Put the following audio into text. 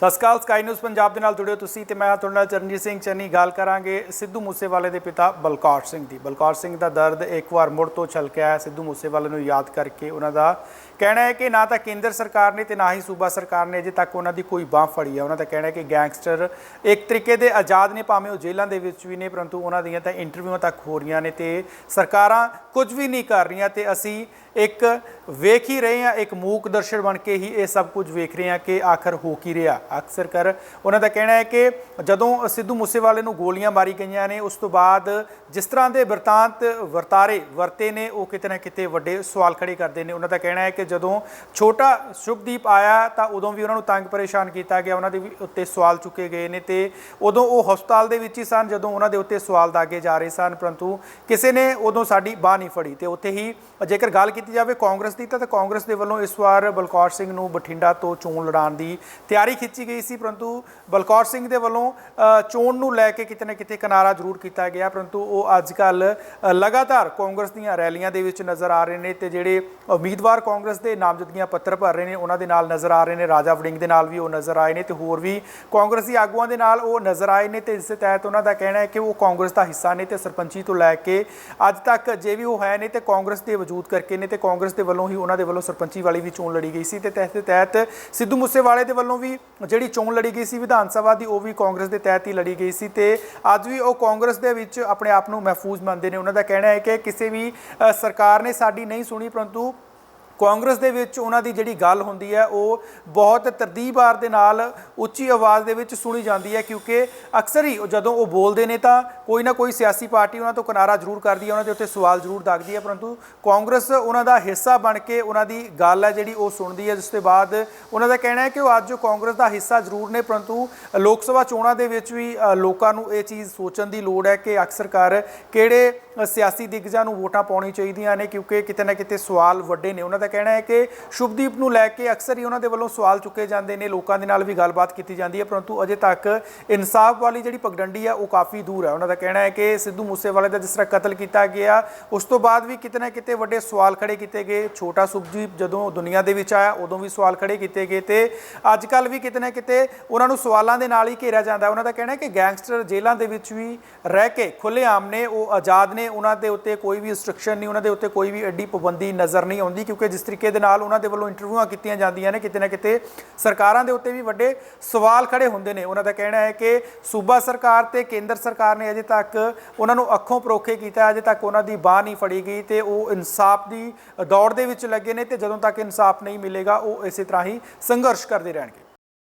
ਸਤਿ ਸ਼੍ਰੀ ਅਕਾਲ ਸਕਾਈ ਨਿਊਜ਼ ਪੰਜਾਬ ਦੇ ਨਾਲ ਜੁੜਿਓ ਤੁਸੀਂ ਤੇ ਮੈਂ ਤੁਹਾਡੇ ਨਾਲ ਚਰਨਜੀਤ ਸਿੰਘ। ਚੰਨੀ ਗੱਲ ਕਰਾਂਗੇ ਸਿੱਧੂ ਮੂਸੇਵਾਲੇ ਦੇ ਪਿਤਾ ਬਲਕੌਰ ਸਿੰਘ ਦੀ। ਬਲਕੌਰ ਸਿੰਘ ਦਾ ਦਰਦ ਇੱਕ ਵਾਰ ਮੁੜ ਤੋਂ ਛਲਕਿਆ ਹੈ। ਸਿੱਧੂ ਮੂਸੇਵਾਲੇ ਨੂੰ ਯਾਦ ਕਰਕੇ ਉਹਨਾਂ ਦਾ ਕਹਿਣਾ ਹੈ ਕਿ ਨਾ ਤਾਂ ਕੇਂਦਰ ਸਰਕਾਰ ਨੇ ਤੇ ਨਾ ਹੀ ਸੂਬਾ ਸਰਕਾਰ ਨੇ ਅਜੇ ਤੱਕ ਉਹਨਾਂ ਦੀ ਕੋਈ ਬਾਹ ਫੜੀ ਹੈ। ਉਹਨਾਂ ਦਾ ਕਹਿਣਾ ਹੈ ਕਿ ਗੈਂਗਸਟਰ ਇੱਕ ਤਰੀਕੇ ਦੇ ਆਜ਼ਾਦ ਨੇ, ਭਾਵੇਂ ਉਹ ਜੇਲ੍ਹਾਂ ਦੇ ਵਿੱਚ ਵੀ ਨੇ, ਪਰੰਤੂ ਉਹਨਾਂ ਦੀਆਂ ਤਾਂ ਇੰਟਰਵਿਊਆਂ ਤੱਕ ਹੋ ਰਹੀਆਂ ਨੇ ਤੇ ਸਰਕਾਰਾਂ ਕੁਝ ਵੀ ਨਹੀਂ ਕਰ ਰਹੀਆਂ ਤੇ ਅਸੀਂ ਇੱਕ ਵੇਖ ਹੀ ਰਹੇ ਹਾਂ, ਇੱਕ ਮੂਕ ਦਰਸ਼ਕ ਬਣ ਕੇ ਹੀ ਇਹ ਸਭ ਕੁਝ ਵੇਖ ਰਹੇ ਹਾਂ ਕਿ ਆਖਰ ਹੋ ਕੀ ਰਿਹਾ। ਅਕਸਰ ਕਰ ਉਹਨਾਂ ਦਾ ਕਹਿਣਾ ਹੈ ਕਿ ਜਦੋਂ ਸਿੱਧੂ ਮੂਸੇਵਾਲੇ ਨੂੰ ਗੋਲੀਆਂ ਮਾਰੀ ਗਈਆਂ ਨੇ, ਉਸ ਤੋਂ ਬਾਅਦ ਜਿਸ ਤਰ੍ਹਾਂ ਦੇ ਵਰਤਾਂਤ ਵਰਤਾਰੇ, ਵਰਤੇ ਨੇ, ਉਹ ਕਿਤੇ ਨਾ ਕਿਤੇ ਵੱਡੇ ਸਵਾਲ ਖੜੇ ਕਰਦੇ ਨੇ। ਉਹਨਾਂ ਦਾ ਕਹਿਣਾ ਹੈ ਕਿ ਜਦੋਂ ਛੋਟਾ ਸ਼ੁਭਦੀਪ ਆਇਆ ਤਾਂ ਉਦੋਂ ਵੀ ਉਹਨਾਂ ਨੂੰ ਤੰਗ ਪਰੇਸ਼ਾਨ ਕੀਤਾ ਗਿਆ, ਉਹਨਾਂ ਦੇ ਵੀ ਉੱਤੇ ਸਵਾਲ ਚੁੱਕੇ ਗਏ ਨੇ ਤੇ ਉਦੋਂ ਉਹ ਹਸਪਤਾਲ ਦੇ ਵਿੱਚ ਹੀ ਸਨ, ਜਦੋਂ ਉਹਨਾਂ ਦੇ ਉੱਤੇ ਸਵਾਲ ਦਾਗੇ ਜਾ ਰਹੇ ਸਨ, ਪਰੰਤੂ ਕਿਸੇ ਨੇ ਉਦੋਂ ਸਾਡੀ ਬਾਹ ਨਹੀਂ ਫੜੀ ਤੇ ਉੱਥੇ ਹੀ ਜੇਕਰ ਗੱਲ ਕੀਤੀ ਜਾਵੇ ਕਾਂਗਰਸ ਦੀ ਤਾਂ ਕਾਂਗਰਸ ਦੇ ਵੱਲੋਂ ਇਸ ਵਾਰ ਬਲਕੌਰ ਸਿੰਘ ਨੂੰ ਬਠਿੰਡਾ ਤੋਂ ਚੋਣ ਲੜਾਉਣ ਦੀ ਤਿਆਰੀ ਖਿੱਚੀ ਗਈ ਸੀ, ਪਰੰਤੂ ਬਲਕੌਰ ਸਿੰਘ ਦੇ ਵੱਲੋਂ ਚੋਣ ਨੂੰ ਲੈ ਕੇ ਕਿਤੇ ਨਾ ਕਿਤੇ ਕਿਨਾਰਾ ਜ਼ਰੂਰ ਕੀਤਾ ਗਿਆ, ਪਰੰਤੂ ਉਹ ਅੱਜ ਕੱਲ ਲਗਾਤਾਰ ਕਾਂਗਰਸ ਦੀਆਂ ਰੈਲੀਆਂ ਦੇ ਵਿੱਚ ਨਜ਼ਰ ਆ ਰਹੇ ਨੇ ਤੇ ਜਿਹੜੇ ਉਮੀਦਵਾਰ ਕਾਂਗਰਸ ਦੇ ਨਾਮਜ਼ਦਗੀਆਂ ਪੱਤਰ ਭਰ ਰਹੇ ਨੇ, ਉਹਨਾਂ ਦੇ ਨਾਲ ਨਜ਼ਰ ਆ ਰਹੇ ਨੇ, ਰਾਜਾ ਵੜਿੰਗ ਦੇ ਨਾਲ ਵੀ ਉਹ ਨਜ਼ਰ ਆਏ ਨੇ ਤੇ ਹੋਰ ਵੀ ਕਾਂਗਰਸੀ ਆਗੂਆਂ ਦੇ ਨਾਲ ਉਹ ਨਜ਼ਰ ਆਏ ਨੇ ਤੇ ਇਸ ਦੇ ਤਹਿਤ ਉਹਨਾਂ ਦਾ ਕਹਿਣਾ ਹੈ ਕਿ ਉਹ ਕਾਂਗਰਸ ਦਾ ਹਿੱਸਾ ਨੇ ਤੇ ਸਰਪੰਚੀ ਤੋਂ ਲੈ ਕੇ ਅੱਜ ਤੱਕ ਜੇ ਵੀ ਉਹ ਹੈ ਨੇ ਤੇ ਕਾਂਗਰਸ ਦੇ ਵਜੂਦ ਕਰਕੇ ਨੇ ਤੇ ਕਾਂਗਰਸ ਦੇ ਵੱਲੋਂ ਹੀ ਉਹਨਾਂ ਦੇ ਵੱਲੋਂ ਸਰਪੰਚੀ ਵਾਲੀ ਵੀ ਚੋਣ ਲੜੀ ਗਈ ਸੀ ਤੇ ਤਹਿਤ ਦੇ ਤਹਿਤ ਸਿੱਧੂ ਮੂਸੇਵਾਲੇ ਦੇ ਵੱਲੋਂ ਵੀ ਜਿਹੜੀ ਚੋਣ ਲੜੀ ਗਈ ਸੀ ਵਿਧਾਨ ਸਭਾ ਦੀ, ਉਹ ਵੀ ਕਾਂਗਰਸ ਦੇ ਤਹਿਤ ਹੀ ਲੜੀ ਗਈ ਸੀ ਤੇ ਅੱਜ ਵੀ ਉਹ ਕਾਂਗਰਸ ਦੇ ਵਿੱਚ ਆਪਣੇ ਆਪ ਨੂੰ ਮਹਿਫੂਜ਼ ਮੰਨਦੇ ਨੇ। ਉਹਨਾਂ ਦਾ ਕਹਿਣਾ ਹੈ ਕਿ ਕਿਸੇ ਵੀ ਸਰਕਾਰ ਨੇ ਸਾਡੀ ਨਹੀਂ ਸੁਣੀ, ਪਰੰਤੂ ਕਾਂਗਰਸ ਦੇ ਵਿੱਚ ਉਹਨਾਂ ਦੀ ਜਿਹੜੀ ਗੱਲ ਹੁੰਦੀ ਹੈ, ਉਹ ਬਹੁਤ ਤਰਤੀਬਾਰ ਦੇ ਨਾਲ ਉੱਚੀ ਆਵਾਜ਼ ਦੇ ਵਿੱਚ ਸੁਣੀ ਜਾਂਦੀ ਹੈ, ਕਿਉਂਕਿ ਅਕਸਰ ਹੀ ਜਦੋਂ ਉਹ ਬੋਲਦੇ ਨੇ ਤਾਂ ਕੋਈ ਨਾ ਕੋਈ ਸਿਆਸੀ ਪਾਰਟੀ ਉਹਨਾਂ ਤੋਂ ਕਿਨਾਰਾ ਜ਼ਰੂਰ ਕਰਦੀ ਹੈ, ਉਹਨਾਂ ਦੇ ਉੱਤੇ ਸਵਾਲ ਜ਼ਰੂਰ ਦਾਗਦੀ ਹੈ, ਪਰੰਤੂ ਕਾਂਗਰਸ ਉਹਨਾਂ ਦਾ ਹਿੱਸਾ ਬਣ ਕੇ ਉਹਨਾਂ ਦੀ ਗੱਲ ਹੈ ਜਿਹੜੀ ਉਹ ਸੁਣਦੀ ਹੈ, ਜਿਸ ਤੋਂ ਬਾਅਦ ਉਹਨਾਂ ਦਾ ਕਹਿਣਾ ਹੈ ਕਿ ਉਹ ਅੱਜ ਕਾਂਗਰਸ ਦਾ ਹਿੱਸਾ ਜ਼ਰੂਰ ਨੇ, ਪਰੰਤੂ ਲੋਕ ਸਭਾ ਚੋਣਾਂ ਦੇ ਵਿੱਚ ਵੀ ਲੋਕਾਂ ਨੂੰ ਇਹ ਚੀਜ਼ ਸੋਚਣ ਦੀ ਲੋੜ ਹੈ ਕਿ ਅਕਸਰਕਾਰ ਕਿਹੜੇ ਸਿਆਸੀ ਦਿਗਜਾਂ ਨੂੰ ਵੋਟਾਂ ਪਾਉਣੀ ਚਾਹੀਦੀਆਂ ਨੇ, ਕਿਉਂਕਿ ਕਿਤੇ ਨਾ ਕਿਤੇ ਸਵਾਲ ਵੱਡੇ ਨੇ, ਉਹਨਾਂ ਦਾ ਕਹਿਣਾ ਹੈ ਕਿ ਸ਼ੁਭਦੀਪ ਨੂੰ ਲੈ ਕੇ ਅਕਸਰ ਹੀ ਉਹਨਾਂ ਦੇ ਵੱਲੋਂ ਸਵਾਲ ਚੁੱਕੇ ਜਾਂਦੇ ਨੇ, ਲੋਕਾਂ ਦੇ ਨਾਲ ਵੀ ਗੱਲਬਾਤ ਕੀਤੀ ਜਾਂਦੀ ਹੈ, ਪਰੰਤੂ ਅਜੇ ਤੱਕ ਇਨਸਾਫ ਵਾਲੀ ਜਿਹੜੀ ਪਗਡੰਡੀ ਹੈ ਉਹ ਕਾਫੀ ਦੂਰ ਹੈ ਉਹਨਾਂ ਦਾ ਕਹਿਣਾ ਹੈ ਕਿ ਸਿੱਧੂ ਮੂਸੇਵਾਲੇ ਦਾ ਜਿਸ ਤਰ੍ਹਾਂ ਕਤਲ ਕੀਤਾ ਗਿਆ, ਉਸ ਤੋਂ ਬਾਅਦ ਵੀ ਕਿਤੇ ਨਾ ਕਿਤੇ ਵੱਡੇ ਸਵਾਲ ਖੜੇ ਕੀਤੇ ਗਏ। ਛੋਟਾ ਸ਼ੁਭਦੀਪ ਜਦੋਂ ਦੁਨੀਆ ਦੇ ਵਿੱਚ ਆਇਆ, ਉਦੋਂ ਵੀ ਸਵਾਲ ਖੜੇ ਕੀਤੇ ਗਏ ਤੇ ਅੱਜ ਕੱਲ ਵੀ ਕਿਤੇ ਨਾ ਕਿਤੇ ਉਹਨਾਂ ਨੂੰ ਸਵਾਲਾਂ ਦੇ ਨਾਲ ਹੀ ਘੇਰਿਆ ਜਾਂਦਾ ਉਹਨਾਂ ਦਾ ਕਹਿਣਾ ਹੈ ਕਿ ਗੈਂਗਸਟਰ ਜੇਲ੍ਹਾਂ ਦੇ ਵਿੱਚ ਵੀ ਰਹਿ ਕੇ ਖੁੱਲ੍ਹੇਆਮ ਨੇ, ਉਹ ਆਜ਼ਾਦ ਨੇ, ਉਹਨਾਂ ਦੇ ਉੱਤੇ ਕੋਈ ਵੀ ਰਿਸਟ੍ਰਿਕਸ਼ਨ ਨਹੀਂ, ਉਹਨਾਂ ਦੇ ਉੱਤੇ ਕੋਈ ਵੀ ਐਡੀ ਪਾਬੰਦੀ ਨਜ਼ਰ ਨਹੀਂ ਆਉਂਦੀ, ਕਿਉਂਕਿ ਜਿਸ ਤਰੀਕੇ ਦੇ ਨਾਲ ਉਹਨਾਂ ਦੇ ਵੱਲੋਂ ਇੰਟਰਵਿਊਆਂ ਕੀਤੀਆਂ ਜਾਂਦੀਆਂ ਨੇ, ਕਿਤੇ ਨਾ ਕਿਤੇ ਸਰਕਾਰਾਂ ਦੇ ਉੱਤੇ ਵੀ ਵੱਡੇ ਸਵਾਲ ਖੜੇ ਹੁੰਦੇ ਨੇ। ਉਹਨਾਂ ਦਾ ਕਹਿਣਾ ਹੈ ਕਿ ਸੂਬਾ ਸਰਕਾਰ ਤੇ ਕੇਂਦਰ ਸਰਕਾਰ ਨੇ ਅਜੇ ਤੱਕ ਉਹਨਾਂ ਨੂੰ ਅੱਖੋਂ ਪਰੋਖੇ ਕੀਤਾ, ਅਜੇ ਤੱਕ ਉਹਨਾਂ ਦੀ ਬਾਹ ਨਹੀਂ ਫੜੀ ਗਈ ਤੇ ਉਹ ਇਨਸਾਫ ਦੀ ਦੌੜ ਦੇ ਵਿੱਚ ਲੱਗੇ ਨੇ ਤੇ ਜਦੋਂ ਤੱਕ ਇਨਸਾਫ ਨਹੀਂ ਮਿਲੇਗਾ, ਉਹ ਇਸੇ ਤਰ੍ਹਾਂ ਹੀ ਸੰਘਰਸ਼ ਕਰਦੇ ਰਹਿਣਗੇ।